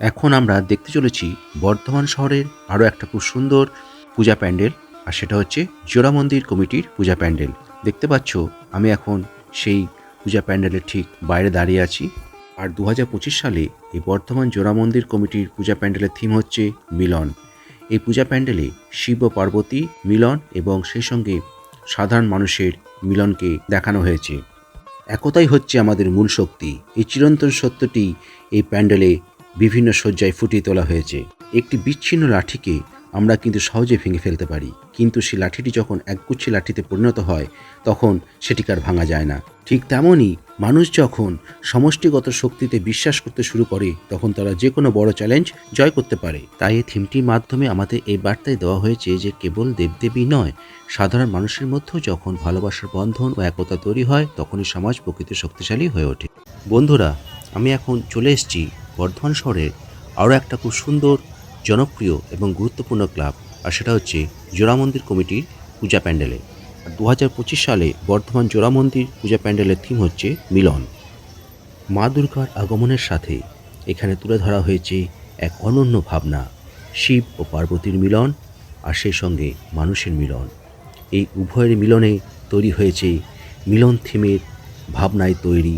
এখন আমরা দেখতে চলেছি বর্ধমান শহরের আরও একটা খুব সুন্দর পূজা প্যান্ডেল, আর সেটা হচ্ছে জোড়া মন্দির কমিটির পূজা প্যান্ডেল। দেখতে পাচ্ছ, আমি এখন সেই পূজা প্যান্ডেলের ঠিক বাইরে দাঁড়িয়ে আছি। আর দু হাজার পঁচিশ সালে এই বর্ধমান জোড়া মন্দির কমিটির পূজা প্যান্ডেলের থিম হচ্ছে মিলন। এই পূজা প্যান্ডেলে শিব ও পার্বতী মিলন এবং সেই সঙ্গে সাধারণ মানুষের মিলনকে দেখানো হয়েছে। একতাই হচ্ছে আমাদের মূল শক্তি। এই চিরন্তন সত্যটি এই প্যান্ডেলে বিভিন্ন শয্যায় ফুটিয়ে তোলা হয়েছে। একটি বিচ্ছিন্ন লাঠিকে আমরা কিন্তু সহজে ভেঙে ফেলতে পারি। কিন্তু সেই লাঠিটি যখন একগুচ্ছি লাঠিতে পরিণত হয়, তখন সেটিকে আর ভাঙা যায় না। ঠিক তেমনই মানুষ যখন সমষ্টিগত শক্তিতে বিশ্বাস করতে শুরু করে, তখন তারা যে কোনো বড় চ্যালেঞ্জ জয় করতে পারে। তাই এই থিমটির মাধ্যমে আমাদের এই বার্তায় দেওয়া হয়েছে যে কেবল দেবদেবী নয়, সাধারণ মানুষের মধ্যেও যখন ভালোবাসার বন্ধন ও একতা তৈরি হয়, তখনই সমাজ প্রকৃতি শক্তিশালী হয়ে ওঠে। বন্ধুরা, আমি এখন চলে এসেছি বর্ধমান শহরের আরও একটা খুব সুন্দর, জনপ্রিয় এবং গুরুত্বপূর্ণ ক্লাব, আর সেটা হচ্ছে জোড়া মন্দির কমিটির পূজা প্যান্ডেলে। দু হাজার পঁচিশ সালে বর্ধমান জোড়া মন্দির পূজা প্যান্ডেলের থিম হচ্ছে মিলন। মা দুর্গার আগমনের সাথে এখানে তুলে ধরা হয়েছে এক অনন্য ভাবনা, শিব ও পার্বতীর মিলন আর সেই সঙ্গে মানুষের মিলন। এই উভয়ের মিলনে তৈরি হয়েছে মিলন থিমের ভাবনায় তৈরি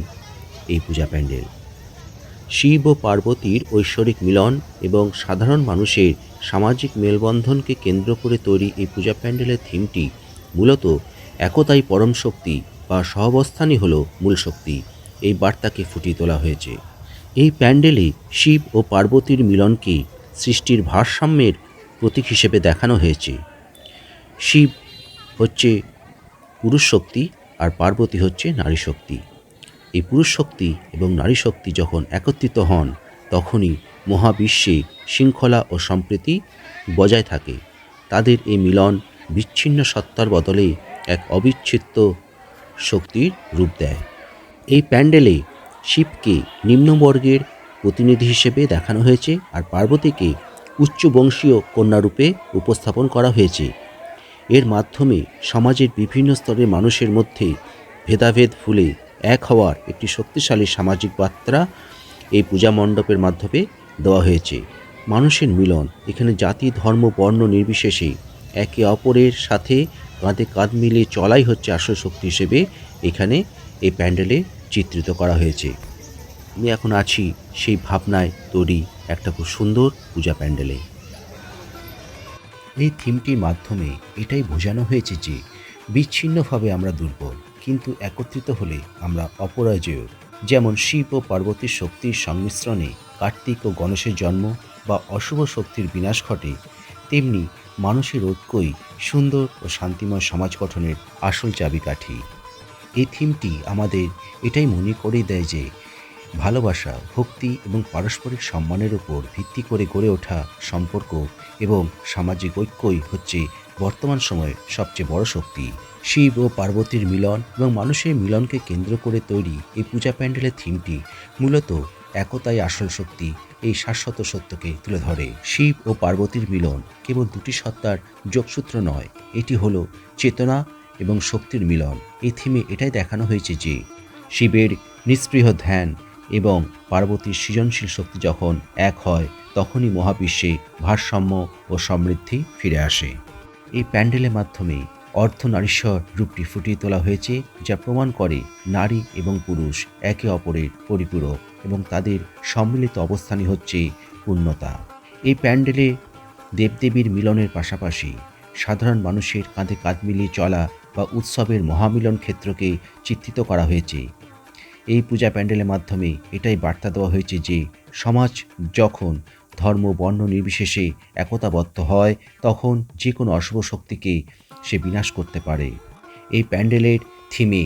এই পূজা প্যান্ডেল। শিব ও পার্বতীর ঐশ্বরিক মিলন এবং সাধারণ মানুষের সামাজিক মেলবন্ধনকে কেন্দ্র করে তৈরি এই পূজা প্যান্ডেলের থিমটি মূলত একতাই পরম শক্তি বা সহাবস্থানই হল মূল শক্তি। এই বার্তাকে ফুটিয়ে তোলা হয়েছে। এই প্যান্ডেলে শিব ও পার্বতীর মিলনকে সৃষ্টির ভারসাম্যের প্রতীক হিসেবে দেখানো হয়েছে। শিব হচ্ছে পুরুষ শক্তি আর পার্বতী হচ্ছে নারী শক্তি। এই পুরুষ শক্তি এবং নারী শক্তি যখন একত্রিত হন, তখনই মহাবিশ্বে শৃঙ্খলা ও সম্প্রীতি বজায় থাকে। তাদের এই মিলন বিচ্ছিন্ন সত্তার বদলে এক অবিচ্ছেদ্য শক্তির রূপ দেয়। এই প্যান্ডেলে শিবকে নিম্নবর্গের প্রতিনিধি হিসেবে দেখানো হয়েছে আর পার্বতীকে উচ্চ বংশীয় কন্যারূপে উপস্থাপন করা হয়েছে। এর মাধ্যমে সমাজের বিভিন্ন স্তরের মানুষের মধ্যে ভেদাভেদ ভুলে এক হওয়ার একটি শক্তিশালী সামাজিক বার্তা এই পূজা মণ্ডপের মাধ্যমে দেওয়া হয়েছে। মানুষের মিলন, এখানে জাতি, ধর্ম, বর্ণ নির্বিশেষে একে অপরের সাথে কাঁধে কাঁধ মিলিয়ে চলাই হচ্ছে আসল শক্তি হিসেবে এখানে এই প্যান্ডেলে চিত্রিত করা হয়েছে। আমি এখন আছি সেই ভাবনায় তৈরি একটা খুব সুন্দর পূজা প্যান্ডেলে। এই থিমটির মাধ্যমে এটাই বোঝানো হয়েছে যে বিচ্ছিন্নভাবে আমরা দুর্বল। কিন্তু একত্রিত হলে আমরা অপরাজেয়, যেমন শিব ও পার্বতীর শক্তির সংমিশ্রণে কার্তিক ও গণেশের জন্ম বা অশুভ শক্তির বিনাশ ঘটে, তেমনি মানুষের ঐক্যই সুন্দর ও শান্তিময় সমাজ গঠনের আসল চাবিকাঠি। এই থিমটি আমাদের এটাই মনে করে দেয় যে ভালোবাসা, ভক্তি এবং পারস্পরিক সম্মানের উপর ভিত্তি করে গড়ে ওঠা সম্পর্ক এবং সামাজিক ঐক্যই হচ্ছে বর্তমান সময়ে সবচেয়ে বড় শক্তি শিব ও পার্বতীর মিলন এবং মানুষের মিলনকে কেন্দ্র করে তৈরি এই পূজা প্যান্ডেলের থিমটি মূলত একতাই আসল শক্তি। এই শাশ্বত সত্যকে তুলে ধরে। শিব ও পার্বতীর মিলন কেবল দুটি সত্তার যোগসূত্র নয়, এটি হলো চেতনা এবং শক্তির মিলন। এই থিমে এটাই দেখানো হয়েছে যে শিবের নিষ্পৃহ ধ্যান এবং পার্বতীর সৃজনশীল শক্তি যখন এক হয়, তখনই মহাবিশ্বে ভারসাম্য ও সমৃদ্ধি ফিরে আসে। এই প্যান্ডেলের মাধ্যমে অর্ধনারীশ্বর রূপটি ফুটিয়ে তোলা হয়েছে, যা প্রমাণ করে নারী এবং পুরুষ একে অপরের পরিপূরক এবং তাদের সম্মিলিত অবস্থানই হচ্ছে পূর্ণতা। এই প্যান্ডেলে দেবদেবীর মিলনের পাশাপাশি সাধারণ মানুষের কাঁধে কাঁধ মিলিয়ে চলা বা উৎসবের মহামিলন ক্ষেত্রকে চিত্রিত করা হয়েছে। এই পূজা প্যান্ডেলের মাধ্যমে এটাই বার্তা দেওয়া হয়েছে যে সমাজ যখন ধর্ম, বর্ণ নির্বিশেষে একতাবদ্ধ হয়, তখন যে কোনো অশুভ শক্তিকে সে বিনাশ করতে পারে। এই প্যান্ডেলের থিমে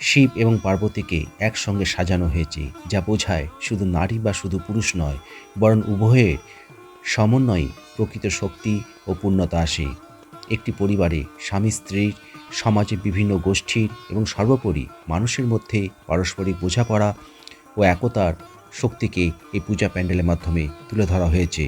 শিব এবং পার্বতীকে একসঙ্গে সাজানো হয়েছে, যা বোঝায় শুধু নারী বা শুধু পুরুষ নয়, বরং উভয়ের সমন্বয়ে প্রকৃত শক্তি ও পূর্ণতা আসে। একটি পরিবারে স্বামী স্ত্রীর সমাজে বিভিন্ন গোষ্ঠীর এবং সর্বোপরি মানুষের মধ্যে পারস্পরিক বোঝাপড়া ও একতার শক্তিকে এই পূজা প্যান্ডেলের মাধ্যমে তুলে ধরা হয়েছে।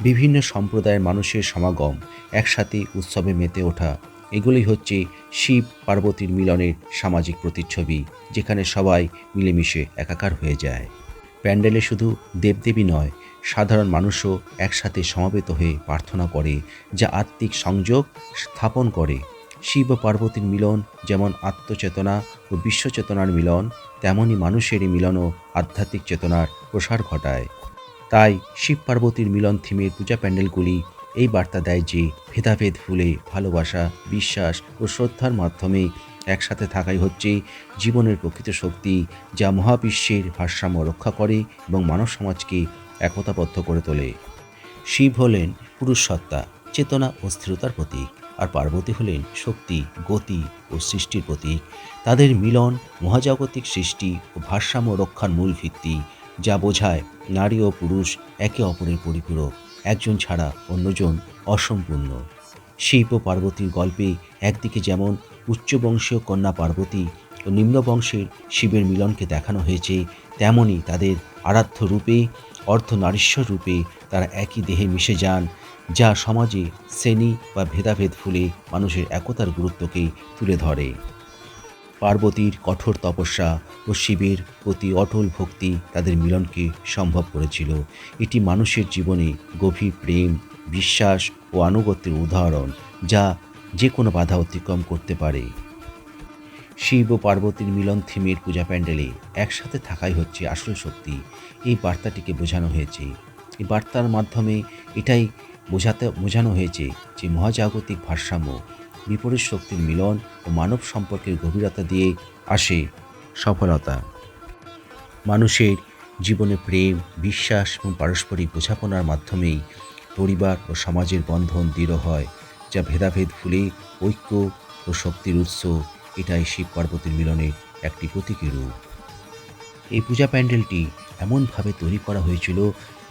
বিভিন্ন সম্প্রদায়ের মানুষের সমাগম একসাথে উৎসবে মেতে ওঠা, এগুলি হচ্ছে শিব পার্বতীর মিলনের সামাজিক প্রতিচ্ছবি, যেখানে সবাই মিলেমিশে একাকার হয়ে যায়। প্যান্ডেলে শুধু দেবদেবী নয়, সাধারণ মানুষও একসাথে সমাবেত হয়ে প্রার্থনা করে, যা আত্মিক সংযোগ স্থাপন করে। শিব পার্বতীর মিলন যেমন আত্মচেতনা ও বিশ্বচেতনার মিলন তেমনই মানুষেরই মিলনও আধ্যাত্মিক চেতনার প্রসার ঘটায়। তাই শিব পার্বতীর মিলন থিমের পূজা প্যান্ডেলগুলি এই বার্তা দেয় যে ভেদাভেদ ভুলে ভালোবাসা, বিশ্বাস ও শ্রদ্ধার মাধ্যমে একসাথে থাকাই হচ্ছে জীবনের প্রকৃত শক্তি যা মহাবিশ্বের ভারসাম্য রক্ষা করে এবং মানব সমাজকে একতাবদ্ধ করে তোলে। শিব হলেন পুরুষ সত্তা চেতনা ও স্থিরতার প্রতীক। আর পার্বতী হলেন শক্তি, গতি ও সৃষ্টির প্রতীক। তাদের মিলন, মহাজাগতিক সৃষ্টি ও ভারসাম্য রক্ষার মূল ভিত্তি, যা বোঝায় নারী ও পুরুষ একে অপরের পরিপূরক, একজন ছাড়া অন্যজন অসম্পূর্ণ। শিব ও পার্বতীর গল্পে একদিকে যেমন উচ্চবংশীয় কন্যা পার্বতী ও নিম্নবংশের শিবের মিলনকে দেখানো হয়েছে, তেমনি তাদের আরাধ্য রূপে অর্ধনারীশ্বর রূপে তারা একই দেহে মিশে যান, যা সমাজে শ্রেণি বা ভেদাভেদ ভুলে মানুষের একতার গুরুত্বকে তুলে ধরে। পার্বতীর কঠোর তপস্যা ও শিবের প্রতি অটল ভক্তি তাদের মিলনকে সম্ভব করেছিল। এটি মানুষের জীবনে গভীর প্রেম, বিশ্বাস ও আনুগত্যের উদাহরণ, যা যে কোনো বাধা অতিক্রম করতে পারে। শিব ও পার্বতীর মিলন থিমের পূজা প্যান্ডেলে একসাথে থাকাই হচ্ছে আসল শক্তি। এই বার্তাটিকে বোঝানো হয়েছে। এই বার্তার মাধ্যমে এটাই বোঝাতে, বোঝানো হয়েছে যে মহাজাগতিক ভারসাম্য, বিপরীত শক্তির মিলন ও মানব সম্পর্কের গভীরতা দিয়ে আসে সফলতা। মানুষের জীবনে প্রেম, বিশ্বাস এবং পারস্পরিক বোঝাপনার মাধ্যমেই পরিবার ও সমাজের বন্ধন দৃঢ় হয়, যা ভেদাভেদ ভুলে ঐক্য ও শক্তির উৎস এটাই শিব পার্বতীর মিলনের একটি প্রতীকী রূপ। এই পূজা প্যান্ডেলটি এমনভাবে তৈরি করা হয়েছিল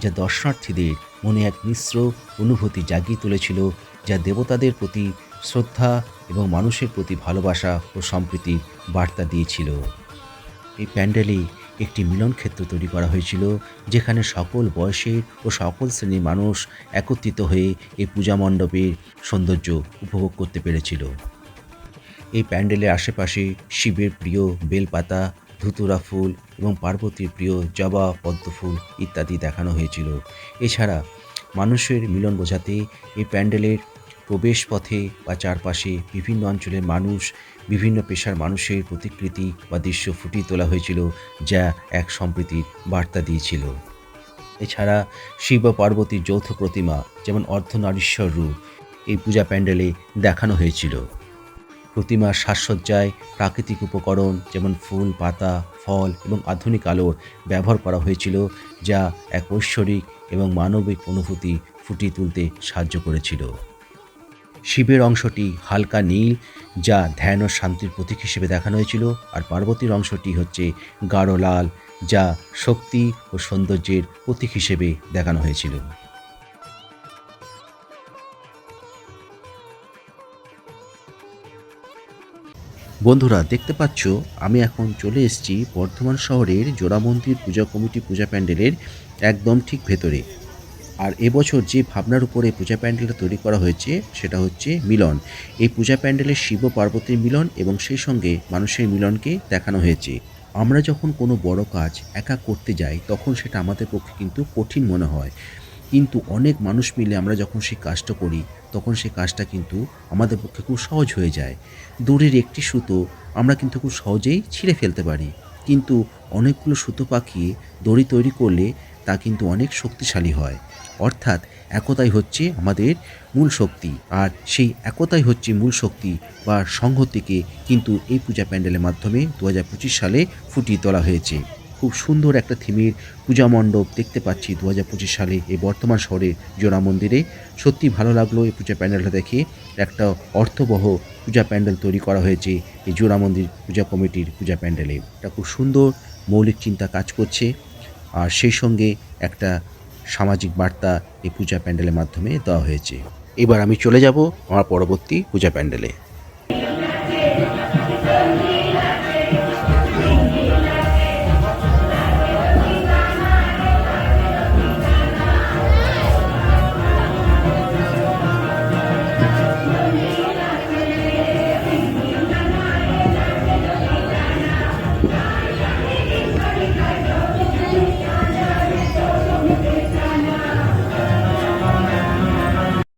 যা দর্শনার্থীদের মনে এক মিশ্র অনুভূতি জাগিয়ে তুলেছিল, যা দেবতাদের প্রতি শ্রদ্ধা এবং মানুষের প্রতি ভালোবাসা ও সম্প্রীতির বার্তা দিয়েছিল। এই প্যান্ডেলে একটি মিলন ক্ষেত্র তৈরি করা হয়েছিল, যেখানে সকল বয়সের ও সকল শ্রেণির মানুষ একত্রিত হয়ে এই পূজা মণ্ডপের সৌন্দর্য উপভোগ করতে পেরেছিল। এই প্যান্ডেলের আশেপাশে শিবের প্রিয় বেলপাতা, ধুতুরা ফুল এবং পার্বতীর প্রিয় জবা পদ্ম ফুল ইত্যাদি দেখানো হয়েছিল। এছাড়া মানুষের মিলন বোঝাতে এই প্যান্ডেলের প্রবেশ পথে বা চারপাশে বিভিন্ন অঞ্চলের মানুষ, বিভিন্ন পেশার মানুষের প্রতিকৃতি বা দৃশ্য ফুটিয়ে তোলা হয়েছিল যা এক সম্প্রীতির বার্তা দিয়েছিল। এছাড়া শিব ও পার্বতীর যৌথ প্রতিমা যেমন অর্ধনারীশ্বর রূপ এই পূজা প্যান্ডেলে দেখানো হয়েছিল। প্রতিমার সাজসজ্জায় প্রাকৃতিক উপকরণ যেমন ফুল, পাতা, ফল এবং আধুনিক আলোর ব্যবহার করা হয়েছিল, যা এক ঐশ্বরিক এবং মানবিক অনুভূতি ফুটিয়ে তুলতে সাহায্য করেছিল। শিবের অংশটি হালকা নীল, যা ধ্যান ও শান্তির প্রতীক হিসেবে দেখানো হয়েছিল, আর পার্বতীর অংশটি হচ্ছে গাঢ় লাল, যা শক্তি ও সৌন্দর্যের প্রতীক হিসেবে দেখানো হয়েছিল। বন্ধুরা, দেখতে পাচ্ছ, আমি এখন চলে এসেছি বর্ধমান শহরের জোড়া মন্দির পূজা কমিটি পূজা প্যান্ডেলের একদম ঠিক ভেতরে। আর এবছর যে ভাবনার উপরে পূজা প্যান্ডেলটা তৈরি করা হয়েছে, সেটা হচ্ছে মিলন। এই পূজা প্যান্ডেলে শিব পার্বতীর মিলন এবং সেই সঙ্গে মানুষের মিলনকে দেখানো হয়েছে। আমরা যখন কোনো বড় কাজ একা করতে যাই, তখন সেটা আমাদের পক্ষে কিন্তু কঠিন মনে হয়। কিন্তু অনেক মানুষ মিলে আমরা যখন সেই কাজটা করি, তখন সেই কাজটা কিন্তু আমাদের পক্ষে খুব সহজ হয়ে যায়। দূরের একটি সুতো আমরা কিন্তু খুব সহজেই ছিঁড়ে ফেলতে পারি। কিন্তু অনেকগুলো সুতো পাকিয়ে দড়ি তৈরি করলে তা কিন্তু অনেক শক্তিশালী হয়। অর্থাৎ একতাই হচ্ছে আমাদের মূল শক্তি। আর সেই একতাই হচ্ছে মূল শক্তি বা সংহতিকে কিন্তু এই পূজা প্যান্ডেলের মাধ্যমে দু হাজার পঁচিশ সালে ফুটিয়ে তোলা হয়েছে। খুব সুন্দর একটা থিমের পূজা মণ্ডপ দেখতে পাচ্ছি দু হাজার পঁচিশ সালে এই বর্তমান শহরে জোড়া মন্দিরে। সত্যি ভালো লাগল এই পূজা প্যান্ডেলটা দেখে। একটা অর্থবহ পূজা প্যান্ডেল তৈরি করা হয়েছে এই জোড়া মন্দির পূজা কমিটির পূজা প্যান্ডেলে। এটা খুব সুন্দর, মৌলিক চিন্তা কাজ করছে। আর সেই সঙ্গে একটা সামাজিক বার্তা এই পূজা প্যান্ডেলের মাধ্যমে দেওয়া হয়েছে। এবার আমি চলে যাব আমার পরবর্তী পূজা প্যান্ডেলে।